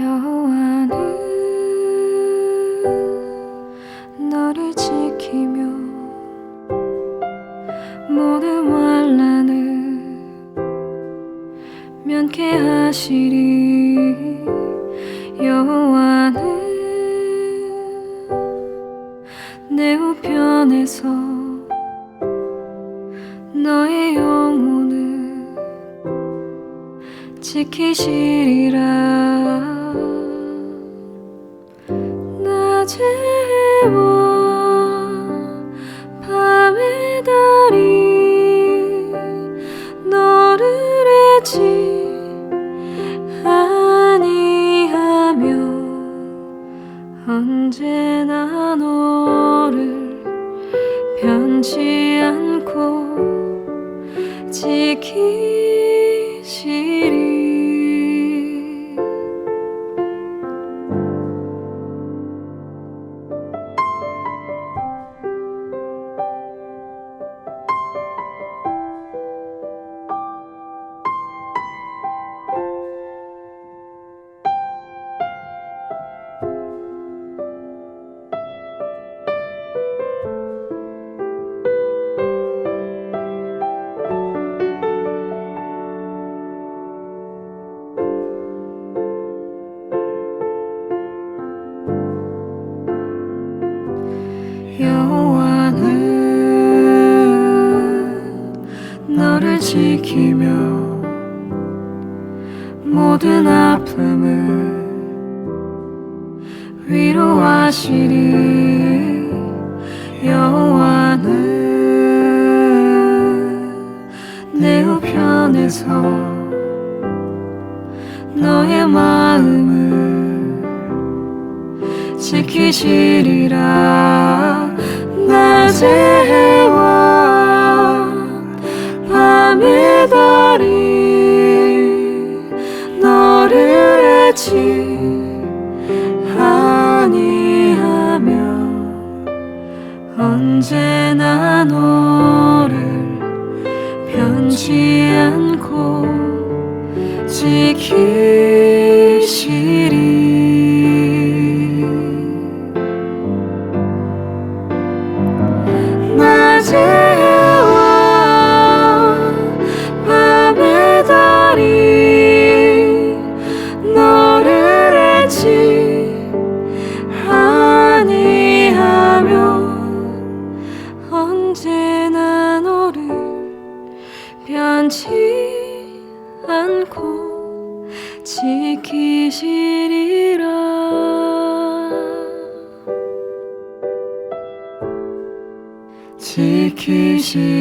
여호와는 너를 지키며 모든 환란을 면케하시리. 여호와는 내 우편에서 너의 영혼을 지키시리라 여호와는 너를 지키며 모든 아픔을 위로하시리. 여호와는 내 우편에서 너의 마음을 지키시리라 해와 밤의 달이 너를 해치 아니하며 언제나 너를 변치 않고 지키시리 않고 지키시리라. 지키시리라.